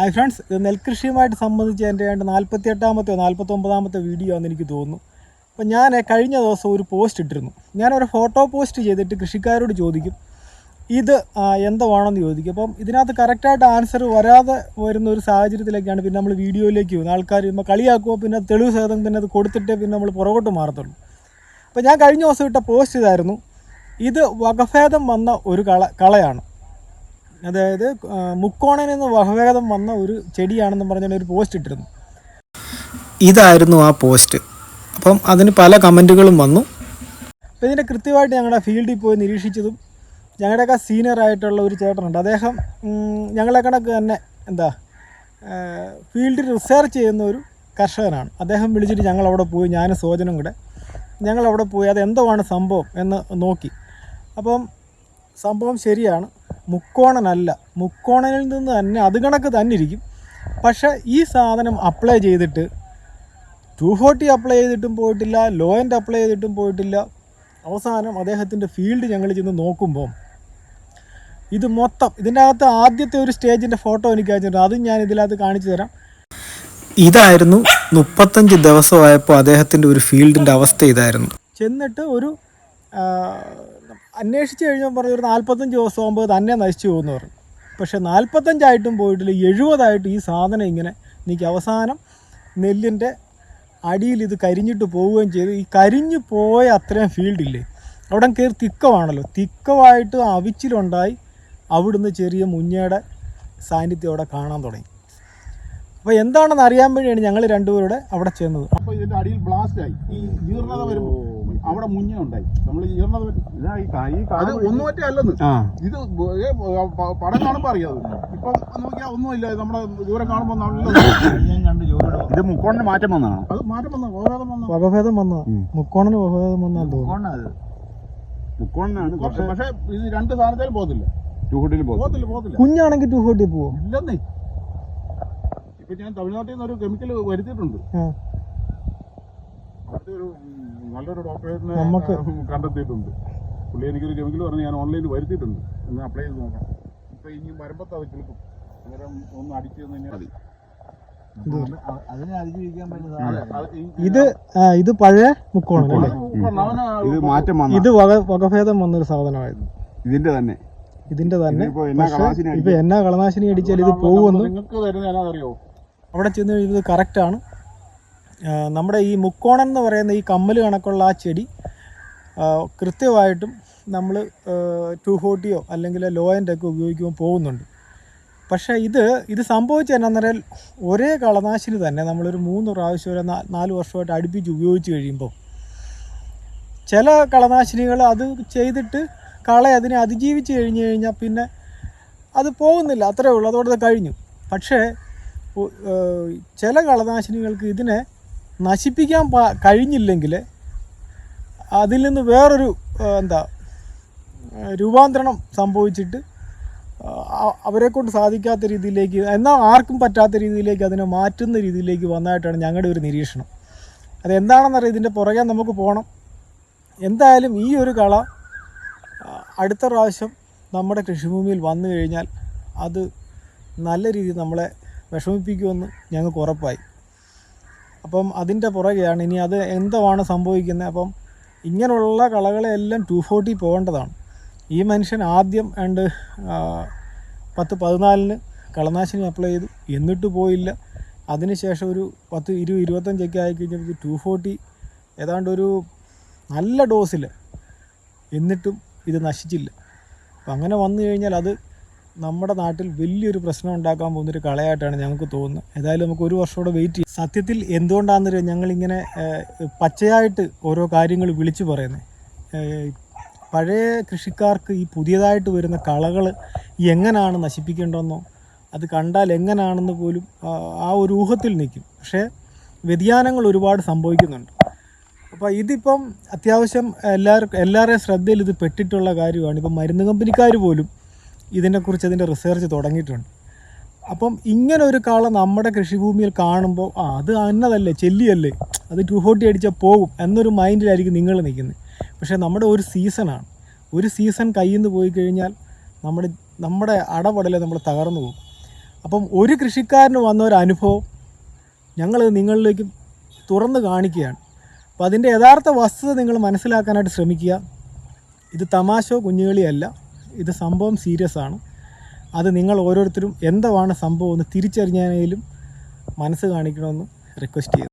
Hi friends ഇത് നെൽകൃഷിയുമായിട്ട് സംബന്ധിച്ച് എന്റെ രണ്ട് നാൽപ്പത്തി എട്ടാമത്തെ നാൽപ്പത്തൊമ്പതാമത്തെ വീഡിയോ ആണെന്ന് എനിക്ക് തോന്നുന്നു. അപ്പോൾ ഞാൻ കഴിഞ്ഞ ദിവസം ഒരു പോസ്റ്റ് ഇട്ടിരുന്നു. ഞാനൊരു ഫോട്ടോ പോസ്റ്റ് ചെയ്തിട്ട് കൃഷിക്കാരോട് ചോദിക്കും ഇത് എന്തുവാണെന്ന് ചോദിക്കും. അപ്പം ഇതിനകത്ത് കറക്റ്റായിട്ട് ആൻസർ വരാതെ വരുന്ന ഒരു സാഹചര്യത്തിലേക്കാണ് പിന്നെ നമ്മൾ വീഡിയോയിലേക്ക് പോകുന്നത് ആൾക്കാർ ഇപ്പോൾ കളിയാക്കുമോ പിന്നെ തെളിവ് സഹിതം പിന്നെ അത് കൊടുത്തിട്ടേ പിന്നെ നമ്മൾ പുറകോട്ട് മാറത്തുള്ളൂ. അപ്പോൾ ഞാൻ കഴിഞ്ഞ ദിവസം ഇട്ട പോസ്റ്റ് ഇതായിരുന്നു ഇത് വകഭേദം വന്ന ഒരു കള കളയാണ്. അതായത് ആ, മുക്കോണനിൽ നിന്ന് വകഭേദം വന്ന ഒരു ചെടിയാണെന്ന് പറഞ്ഞാൽ ഒരു പോസ്റ്റ് ഇട്ടിരുന്നു. ഇതായിരുന്നു ആ പോസ്റ്റ് അപ്പം അതിന് പല കമന്റുകളും വന്നു. അപ്പം ഇതിന്റെ കൃത്യമായിട്ട് ഞങ്ങളുടെ ഫീൽഡിൽ പോയി നിരീക്ഷിച്ചതും ഞങ്ങളുടെയൊക്കെ സീനിയർ ആയിട്ടുള്ള ഒരു ചേട്ടനുണ്ട്. അദ്ദേഹം ഞങ്ങളെ കണക്ക് തന്നെ എന്താ ഫീൽഡിൽ റിസർച്ച് ചെയ്യുന്ന ഒരു കർഷകനാണ്. അദ്ദേഹം വിളിച്ചിട്ട് ഞങ്ങളവിടെ പോയി ഞാനും സോജനും കൂടെ. ഞങ്ങളവിടെ പോയി അത് എന്തുവാണ് സംഭവം എന്ന് നോക്കി. അപ്പം സംഭവം ശരിയാണ്. മുക്കോണനല്ല. മുക്കോണനിൽ നിന്ന് തന്നെ അത് കണക്ക് തന്നെ ഇരിക്കും. പക്ഷേ ഈ സാധനം അപ്ലൈ ചെയ്തിട്ട് ടു ഫോർട്ടി അപ്ലൈ ചെയ്തിട്ടും പോയിട്ടില്ല ലോ എൻഡ് അപ്ലൈ ചെയ്തിട്ടും പോയിട്ടില്ല. അവസാനം അദ്ദേഹത്തിന്റെ ഫീൽഡ് ഞങ്ങൾ ചെന്ന് നോക്കുമ്പോൾ ഇത് മൊത്തം ഇതിന്റെ അകത്ത് ആദ്യത്തെ ഒരു സ്റ്റേജിന്റെ ഫോട്ടോ എനിക്ക് അയച്ചിട്ടുണ്ട്. അതും ഞാൻ ഇതിനകത്ത് കാണിച്ചു തരാം. ഇതായിരുന്നു മുപ്പത്തഞ്ച് ദിവസമായപ്പോൾ അദ്ദേഹത്തിന്റെ ഒരു ഫീൽഡിന്റെ അവസ്ഥ ഇതായിരുന്നു. ചെന്നിട്ട് ഒരു അന്വേഷിച്ച് കഴിഞ്ഞാൽ പറഞ്ഞു ഒരു നാൽപ്പത്തഞ്ച് ദിവസം ആകുമ്പോൾ തന്നെ നശിച്ചു പോകുന്നു പറഞ്ഞു. പക്ഷേ നാൽപ്പത്തഞ്ചായിട്ടും പോയിട്ടില്ല എഴുപതായിട്ട് ഈ സാധനം ഇങ്ങനെ എനിക്ക് അവസാനം നെല്ലിന്റെ അടിയിൽ ഇത് കരിഞ്ഞിട്ട് പോവുകയും ചെയ്തു. ഈ കരിഞ്ഞു പോയ അത്രയും ഫീൽഡില്ലേ അവിടെ കയറി തിക്കമാണല്ലോ. തിക്കമായിട്ട് അവിച്ചിലുണ്ടായി അവിടുന്ന് ചെറിയ മുഞ്ഞയുടെ സാന്നിധ്യം അവിടെ കാണാൻ തുടങ്ങി. അപ്പോൾ എന്താണെന്ന് അറിയാൻ വേണ്ടിയാണ് ഞങ്ങൾ രണ്ടുപേരുടെ അവിടെ ചെന്നത്. അപ്പോൾ ഇതിന്റെ അടിയിൽ ബ്ലാസ്റ്റ് ആയി. ഈ ജീർണത വരുമ്പോ അവിടെ മുഞ്ഞ ഉണ്ടായി. നമ്മൾ അത് ഒന്നും മറ്റേ അല്ലെന്ന്. ഇത് പടം കാണുമ്പോ അറിയാം ഇപ്പൊ നോക്കിയാൽ ഒന്നുമില്ല. നമ്മുടെ ദൂരം കാണുമ്പോ നല്ല ഇത് മുക്കോണിന് മാറ്റം വന്നതാണ് അത് മാറ്റം വന്ന വകഭേദം വന്ന. വകഭേദം വന്ന. മുക്കോണിന് വകഭേദം തോന്നുന്നു. മുക്കോണിനാണ് പക്ഷെ ഇത് രണ്ട് സാധനത്തിൽ പോകത്തില്ല. ടൂഹോട്ടിൽ പോകും പോകത്തില്ല പോകത്തില്ല. കുഞ്ഞാണെങ്കിൽ ടൂഹോട്ടിൽ പോകും പോവും. ഇല്ലെന്നേ. ഇപ്പൊ ഞാൻ തമിഴ്നാട്ടിൽ നിന്ന് ഒരു കെമിക്കൽ വരുത്തിയിട്ടുണ്ട്. ഒരു നല്ലൊരു ഡോക്ടറെ നമുക്ക് കണ്ടെത്തിയിട്ടുണ്ട്. പുള്ളി എനിക്കൊരു കെമിക്കൽ പറഞ്ഞ് ഞാൻ ഓൺലൈനിൽ വരുത്തിയിട്ടുണ്ട്. ഒന്ന് അപ്ലൈ ചെയ്ത് നോക്കാം. ഇപ്പൊ ഇനി വരുമ്പോ അത് കിളിക്കും അന്നേരം ഒന്ന് അടിച്ചു തന്നെ മതി. ഇത് ഇത് പഴയ മുക്കോണൻ ഇത് മാറ്റം ഇത് വക വകഭേദം വന്നൊരു സാധനമായിരുന്നു. ഇതിന്റെ തന്നെ. ഇതിന്റെ തന്നെ. ഇപ്പൊ എന്നാ കളനാശിനി അടിച്ചാൽ ഇത് പോകുമെന്ന് നിങ്ങൾക്ക് അറിയോ? അവിടെ ചെന്ന് കറക്റ്റ് കറക്റ്റാണ് നമ്മുടെ ഈ മുക്കോണൻ എന്ന് പറയുന്ന ഈ കമ്മൽ കണക്കുള്ള ആ ചെടി കൃത്യമായിട്ടും നമ്മൾ ടു ഫോർട്ടിയോ അല്ലെങ്കിൽ ലോ എൻഡ് ഒക്കെ ഉപയോഗിക്കുമ്പോൾ പോകുന്നുണ്ട്. പക്ഷേ ഇത് ഇത് സംഭവിച്ചു തന്നെ പറഞ്ഞാൽ ഒരേ കളനാശിനി തന്നെ നമ്മളൊരു മൂന്ന് പ്രാവശ്യം ഒരു നാല് വർഷമായിട്ട് അടുപ്പിച്ച് ഉപയോഗിച്ച് കഴിയുമ്പോൾ. ചില കളനാശിനികൾ അത് ചെയ്തിട്ട് കള അതിനെ അതിജീവിച്ച് കഴിഞ്ഞ് കഴിഞ്ഞാൽ പിന്നെ അത് പോകുന്നില്ല അത്രേ ഉള്ളൂ അതോടെ കഴിഞ്ഞു. പക്ഷേ ചില കളനാശിനികൾക്ക് ഇതിനെ നശിപ്പിക്കാൻ കഴിഞ്ഞില്ലെങ്കിൽ അതിൽ നിന്ന് വേറൊരു എന്താ രൂപാന്തരണം സംഭവിച്ചിട്ട് അവരെ കൊണ്ട് സാധിക്കാത്ത രീതിയിലേക്ക് എന്നാൽ ആർക്കും പറ്റാത്ത രീതിയിലേക്ക് അതിനെ മാറ്റുന്ന രീതിയിലേക്ക് വന്നതായിട്ടാണ് ഞങ്ങളുടെ ഒരു നിരീക്ഷണം. അതെന്താണെന്നറിയാം ഇതിന്റെ പുറകെ നമുക്ക് പോകണം. എന്തായാലും ഈ ഒരു കള അടുത്ത പ്രാവശ്യം നമ്മുടെ കൃഷിഭൂമിയിൽ വന്നു കഴിഞ്ഞാൽ അത് നല്ല രീതിയിൽ നമ്മളെ വിഷമിപ്പിക്കുമെന്ന് ഞങ്ങൾക്ക് ഉറപ്പായി. അപ്പം അതിന്റെ പുറകെയാണ് ഇനി അത് എന്തുവാണ് സംഭവിക്കുന്നത്? അപ്പം ഇങ്ങനെയുള്ള കളകളെല്ലാം ടു ഫോർട്ടി പോകേണ്ടതാണ്. ഈ മനുഷ്യൻ ആദ്യം രണ്ട് പത്ത് പതിനാലിന് കളനാശിനി അപ്ലൈ ചെയ്തു. എന്നിട്ട് പോയില്ല. അതിനുശേഷം ഒരു പത്ത് ഇരു ഇരുപത്തഞ്ചൊക്കെ ആയി കഴിഞ്ഞപ്പോൾ ടു ഫോർട്ടി ഏതാണ്ട് ഒരു നല്ല ഡോസിൽ എന്നിട്ടും ഇത് നശിച്ചില്ല. അപ്പം അങ്ങനെ വന്നു കഴിഞ്ഞാൽ അത് നമ്മുടെ നാട്ടിൽ വലിയൊരു പ്രശ്നം ഉണ്ടാക്കാൻ പോകുന്നൊരു കളയായിട്ടാണ് ഞങ്ങൾക്ക് തോന്നുന്നത്. ഏതായാലും നമുക്ക് ഒരു വർഷം കൂടെ വെയിറ്റ് ചെയ്യും. സത്യത്തിൽ എന്തുകൊണ്ടാണെന്ന് ഞങ്ങളിങ്ങനെ പച്ചയായിട്ട് ഓരോ കാര്യങ്ങൾ വിളിച്ചു പറയുന്നത്. പഴയ കൃഷിക്കാർക്ക് ഈ പുതിയതായിട്ട് വരുന്ന കളകൾ എങ്ങനെയാണ് നശിപ്പിക്കേണ്ടതെന്നോ അത് കണ്ടാൽ എങ്ങനെയാണെന്ന് പോലും ആ ഒരു ഊഹത്തിൽ നിൽക്കും. പക്ഷേ വ്യതിയാനങ്ങൾ ഒരുപാട് സംഭവിക്കുന്നുണ്ട്. അപ്പോൾ ഇതിപ്പം അത്യാവശ്യം എല്ലാവർക്കും എല്ലാവരുടെയും ശ്രദ്ധയിൽ ഇത് പെട്ടിട്ടുള്ള കാര്യമാണ്. ഇപ്പം മരുന്ന് കമ്പനിക്കാർ പോലും ഇതിനെക്കുറിച്ച് അതിന്റെ റിസർച്ച് തുടങ്ങിയിട്ടുണ്ട്. അപ്പം ഇങ്ങനെ ഒരു കാള നമ്മുടെ കൃഷിഭൂമിയിൽ കാണുമ്പോൾ ആ അത് അന്നതല്ലേ ചെല്ലിയല്ലേ അത് ടു ഫോർട്ടി അടിച്ചാൽ പോകും എന്നൊരു മൈൻഡിലായിരിക്കും നിങ്ങൾ നിൽക്കുന്നത്. പക്ഷേ നമ്മുടെ ഒരു സീസണാണ്. ഒരു സീസൺ കയ്യിൽ നിന്ന് പോയി കഴിഞ്ഞാൽ നമ്മുടെ നമ്മുടെ അടപടലെ നമ്മൾ തകർന്നു പോകും. അപ്പം ഒരു കൃഷിക്കാരന് വന്ന ഒരു അനുഭവം ഞങ്ങൾ നിങ്ങളിലേക്ക് തുറന്ന് കാണിക്കുകയാണ്. അപ്പോൾ അതിന്റെ യഥാർത്ഥ വസ്തുത നിങ്ങൾ മനസ്സിലാക്കാനായിട്ട് ശ്രമിക്കുക. ഇത് തമാശോ കുഞ്ഞുകളിയല്ല ഇത് സംഭവം സീരിയസ് ആണ്. അത് നിങ്ങൾ ഓരോരുത്തരും എന്താണ് സംഭവം എന്ന് തിരിച്ചറിഞ്ഞാലും മനസ്സ് കാണിക്കണമെന്ന് റിക്വസ്റ്റ് ചെയ്യുന്നു.